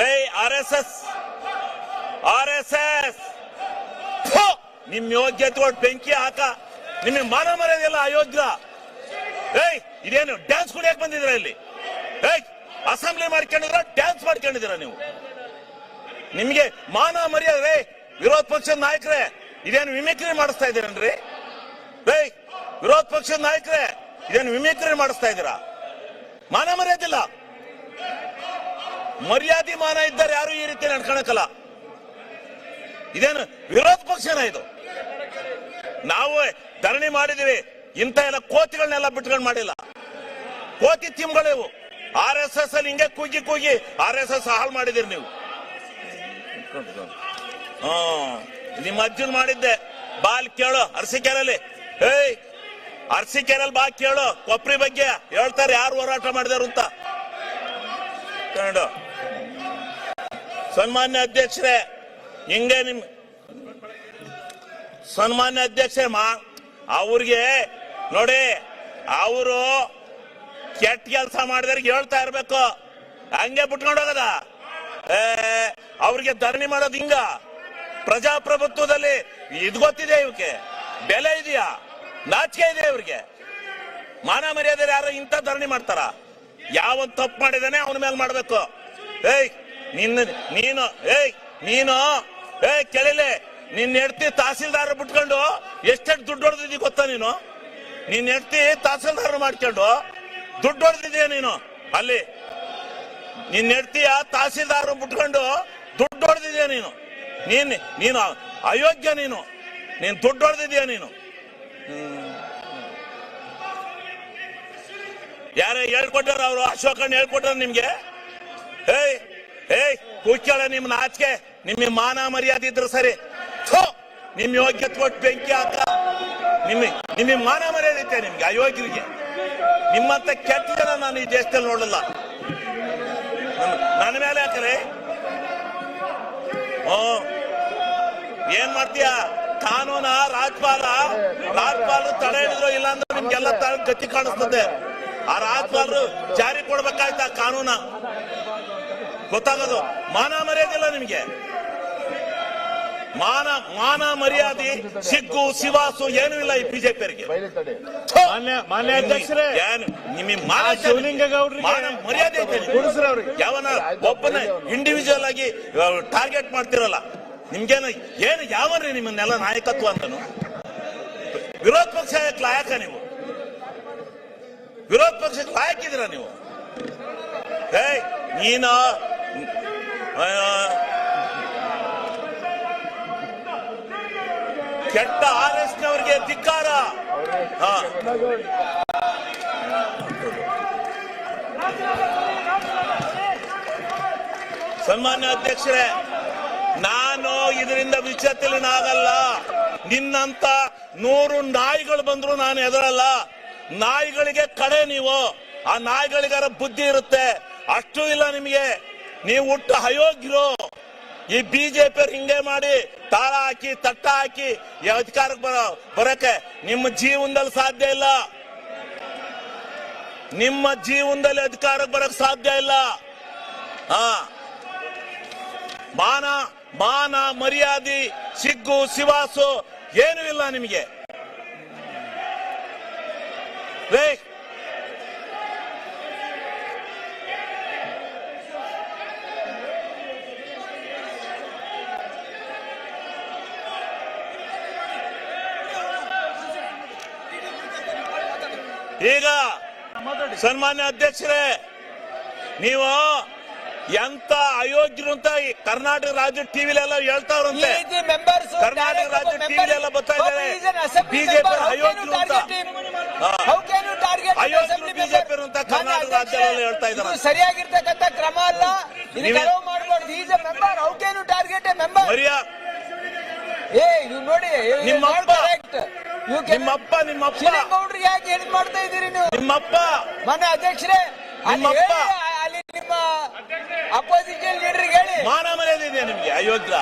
ಲೇ, R S S, R S S. ನಿಮ್ ಯೋಗ್ಯತೆ ಒಟ್ಟು ಬೆಂಕಿ ಹಾಕ. ನಿಮಗೆ ಮಾನ ಮರ್ಯಾದೆಲ್ಲ ಅಯೋಗ್ಯ ಏಯ್, ಇದೇನು ಡ್ಯಾನ್ಸ್ ಕುಡಿಯಕ್ ಬಂದಿದ್ರ ಇಲ್ಲಿ? ಏಯ್ ಅಸೆಂಬ್ಲಿ ಮಾಡ್ಕೊಂಡಿದ್ರ ಡ್ಯಾನ್ಸ್ ಮಾಡ್ಕೊಂಡಿದ್ದೀರಾ ನೀವು? ನಿಮಗೆ ಮಾನ ಮರ್ಯಾದೆ ವಿರೋಧ ಪಕ್ಷದ ನಾಯಕರೇ, ಇದೇನು ವಿಮಿಕ್ರಿ ಮಾಡಿಸ್ತಾ ಇದ್ದೀರನ್ರಿ? ಏಯ್, ವಿರೋಧ ಪಕ್ಷದ ನಾಯಕರೇ, ಇದೇನು ವಿಮಿಕ್ರಿ ಮಾಡಿಸ್ತಾ ಇದ್ದೀರಾ? ಮಾನ ಮರ್ಯಾದಿಲ್ಲ ಮರ್ಯಾದೆ ಮಾನ ಇದ್ದಾರೆ ಯಾರು ಈ ರೀತಿ ನಡ್ಕೊಳಕಲ್ಲ. ಇದೇನು ವಿರೋಧ ಪಕ್ಷನ ಇದು? ನಾವು ಧರಣಿ ಮಾಡಿದೀವಿ ಇಂಥ ಎಲ್ಲ ಕೋತಿಗಳನ್ನೆಲ್ಲ ಬಿಟ್ಕೊಂಡು ಮಾಡಿಲ್ಲ. ಕೋತಿ ತಿಮ್ಗಳಿವು ಆರ್ ಎಸ್ ಎಸ್ ಅಲ್ಲಿ ಹಿಂಗೆ ಕೂಗಿ ಕೂಗಿ ಆರ್ ಎಸ್ ಎಸ್ ಹಾಳು ಮಾಡಿದಿರಿ ನೀವು. ಹಾ, ನಿಮ್ಮ ಅಜ್ಜನ್ ಮಾಡಿದ್ದೆ. ಬಾಲ್ ಕೇಳು ಅರಸಿಕೆರಲ್ಲಿ ಏಯ್ ಅರಸಿಕೆರಲ್ಲಿ ಬಾ ಕೇಳು, ಕೊಪ್ರಿ ಬಗ್ಗೆ ಹೇಳ್ತಾರೆ, ಯಾರು ಹೋರಾಟ ಮಾಡಿದಾರು ಅಂತ. ಸನ್ಮಾನ್ಯ ಅಧ್ಯಕ್ಷರೇ, ಹಿಂಗೆ ನಿಮ್ ಸನ್ಮಾನ್ಯ ಅಧ್ಯಕ್ಷರೇ, ಮಾ ಅವ್ರಿಗೆ ನೋಡಿ ಅವರು ಕೆಟ್ಟ ಕೆಲಸ ಮಾಡಿದ್ರೆ ಹೇಳ್ತಾ ಇರ್ಬೇಕು. ಹಂಗೆ ಬಿಟ್ಕೊಂಡು ಹೋಗದ. ಅವ್ರಿಗೆ ಧರಣಿ ಮಾಡೋದು ಹಿಂಗ. ಪ್ರಜಾಪ್ರಭುತ್ವದಲ್ಲಿ ಇದು ಗೊತ್ತಿದೆ ಇವಕ್ಕೆ ಬೆಲೆ ಇದೆಯಾ? ನಾಚಿಕೆ ಇದೆ ಇವ್ರಿಗೆ? ಮಾನ ಮರ್ಯಾದೆ ಯಾರು ಇಂಥ ಧರಣಿ ಮಾಡ್ತಾರ? ಯಾವ ತಪ್ಪು ಮಾಡಿದಾನೆ ಅವನ ಮೇಲೆ ಮಾಡಬೇಕು. ಏಯ್ ನಿನ್ನ, ನೀನು, ಏಯ್ ನೀನು, ಏಯ್, ಕೆಳಿಲೆ, ನಿನ್ನ ಹೆಡ್ತಿ ತಹಸೀಲ್ದಾರ್ ಬಿಟ್ಕೊಂಡು ಎಷ್ಟೆಷ್ಟು ದುಡ್ಡು ಹೊಡೆದಿದ್ದಿ ಗೊತ್ತಾ ನೀನು? ನಿನ್ನ ಹೆಡ್ತಿ ತಹಸೀಲ್ದಾರ್ ಮಾಡ್ಕೊಂಡು ದುಡ್ಡು ಹೊಡೆದಿದ್ಯಾ ನೀನು? ಅಲ್ಲಿ, ನಿನ್ನ ಹೆಡ್ತಿಯ ತಹಸೀಲ್ದಾರ್ ಬಿಟ್ಕೊಂಡು ದುಡ್ಡು ಹೊಡೆದಿದ್ಯಾ ನೀನು? ನೀನ್, ನೀನು ಅಯೋಗ್ಯ ನೀನು. ನೀನ್ ದುಡ್ಡು ಹೊಡೆದಿದ್ಯಾ ನೀನು? ಯಾರೇ ಹೇಳ್ಕೊಟ್ಟಾರ ಅವರು, ಅಶೋಕಣ್ಣ ಹೇಳ್ಕೊಟ್ಟಾರ ನಿಮ್ಗೆ? ಏಯ್ ಏಯ್ ಕೂಕ್ಯಾಳ ನಿಮ್ ನಾಚಿಕೆ. ನಿಮ್ಮ ಮಾನ ಮರ್ಯಾದೆ ಇದ್ರೆ ಸರಿ. ನಿಮ್ ಯೋಗ್ಯತೆ ಕೊಟ್ಟು ಬೆಂಕಿ ಹಾಕ. ನಿಮ್ಮ ನಿಮ್ಮ ಮಾನ ಮರ್ಯಾದೆ ಐತೆ ನಿಮ್ಗೆ, ಅಯೋಗ್ಯರಿಗೆ. ನಿಮ್ಮಂತ ಕೆಟ್ಟ ಜನ ನಾನು ಈ ದೇಶದಲ್ಲಿ ನೋಡಲ್ಲ ನನ್- ನನ್ನ ಮೇಲೆ ಹಾಕರೆ. ಹ್ಮ್ ಏನ್ ಮಾಡ್ತೀಯ? ಕಾನೂನ, ರಾಜ್ಪಾಲ. ರಾಜ್ಪಾಲ ತಡೆ ಹಿಡಿದ್ರು ಇಲ್ಲ ಅಂದ್ರೆ ನಿಮ್ಗೆಲ್ಲ ಗತಿ ಕಾಣಿಸ್ತದೆ. ಆ ರಾಜ್ಪಾಲರು ಜಾರಿ ಕೊಡ್ಬೇಕಾಯ್ತ ಕಾನೂನ? ಗೊತ್ತಾಗೋದು? ಮಾನ ಮರ್ಯಾದೆ ಇಲ್ಲ ನಿಮ್ಗೆ. ಮಾನ ಮಾನ ಮರ್ಯಾದೆ ಸಿಗ್ಗು ಶಿವಾಸು ಏನೂ ಇಲ್ಲ ಈ ಬಿಜೆಪಿಯವರಿಗೆ. ಮಾನ್ಯ ಮಾನ್ಯ ಅಧ್ಯಕ್ಷರೇ. ಏನು ನಿಮಗೆ ಮಾನ ಶಿವಲಿಂಗೇಗೌಡ್ರಿಗೆ ಮಾನ ಮರ್ಯಾದೆ ಐತೆ. ಯಾವನ ಒಬ್ಬನ ಇಂಡಿವಿಜುವಲ್ ಆಗಿ ಟಾರ್ಗೆಟ್ ಮಾಡ್ತಿರಲ್ಲ. ನಿಮ್ಗೇನು ಏನು ಯಾವನ್ರಿ ನಿಮ್ಮನ್ನೆಲ್ಲ ನಾಯಕತ್ವ ಅಂತನು ವಿರೋಧ ಪಕ್ಷ ಲಾಯಕ ನೀವು. ವಿರೋಧ ಪಕ್ಷಕ್ಕೆ ಲಾಯಕಿದ್ದೀರಾ ನೀವು? ಏಯ್ ನೀನು ಕೆಟ್ಟ ಆರ್ ಎಸ್ ನವರಿಗೆ ಧಿಕ್ಕಾರ ಸನ್ಮಾನ್ಯ ಅಧ್ಯಕ್ಷರೇ, ನಾನು ಇದರಿಂದ ವಿಚಲಿತನಾಗಲ್ಲ ನಿನ್ನಂತ ನೂರು ನಾಯಿಗಳು ಬಂದ್ರು ನಾನು ಎದುರಲ್ಲ ನಾಯಿಗಳಿಗೆ ಕಡೆ ನೀವು. ಆ ನಾಯಿಗಳಿಗಾರ ಬುದ್ಧಿ ಇರುತ್ತೆ. ಅಷ್ಟು ಇಲ್ಲ ನಿಮಗೆ. ನೀವು ಹುಟ್ಟು ಅಯೋಗ್ಯರು. ಈ ಬಿಜೆಪಿ ಹಿಂಗೆ ಮಾಡಿ ತಾಳ ಹಾಕಿ, ತಟ್ಟ ಹಾಕಿ ಅಧಿಕಾರಕ್ಕೆ ಬರೋ ಬರಕ್ಕೆ ನಿಮ್ಮ ಜೀವನದಲ್ಲಿ ಸಾಧ್ಯ ಇಲ್ಲ. ನಿಮ್ಮ ಜೀವನದಲ್ಲಿ ಅಧಿಕಾರಕ್ಕೆ ಬರಕ್ ಸಾಧ್ಯ ಇಲ್ಲ. ಹಾ ಮಾನ ಮಾನ, ಮರ್ಯಾದೆ, ಸಿಗ್ಗು ಶಿವಾಸು ಏನೂ ಇಲ್ಲ ನಿಮಗೆ. ರೇ ಈಗ ಸನ್ಮಾನ್ಯ ಅಧ್ಯಕ್ಷರೇ ನೀವು ಎಂತ ಅಯೋಗ್ಯರು ಅಂತ ಈ ಕರ್ನಾಟಕ ರಾಜ್ಯ ಟಿವಿಲೆಲ್ಲ ಹೇಳ್ತಾವ್ರಂತೆ. ಕರ್ನಾಟಕ ರಾಜ್ಯ ಟಿವಿ ಎಲ್ಲ ಬರ್ತಾ ಇದ್ದಾರೆ. ಬಿಜೆಪಿ ಅಯೋಗ್ಯರು ಅಂತ. ಹಾ. ಅಯೋಗ್ಯರು ಬಿಜೆಪಿ ಅಂತ ಕರ್ನಾಟಕ ರಾಜ್ಯದಲ್ಲಿ ಹೇಳ್ತಾ ಇದ್ದಾರೆ. ಸರಿಯಾಗಿರ್ತಕ್ಕಂಥ ಕ್ರಮ ಅಲ್ಲ. ಮಾಡಬಾರ್ದು. Is a member how can you target a member ಏ ನೀವು ನೋಡಿ. ನಿಮ್ಮ ಕರೆಕ್ಟ್ ನಿಮ್ಮಪ್ಪ ನಿಮ್ಮಪ್ಪ. ಗೌಡ್ರಿ ಯಾಕೆ ಹೇಳಿ ಮಾಡ್ತಾ ಇದ್ದೀರಿ ನೀವು? ನಿಮ್ಮಪ್ಪ. ಮನೆ ಅಧ್ಯಕ್ಷರೇ ಅಲ್ಲಿ ನಿಮ್ಮಪ್ಪ. ಅಲ್ಲಿ ನಿಮ್ಮ ಅಪೋಸಿಷನ್ ಲೀಡರ್ಗೆ ಹೇಳಿ. ಮಾನ ಮರ್ಯಾದೆ ಇದೆ ನಿಮ್ಗೆ ಅಯೋಗ್ಯ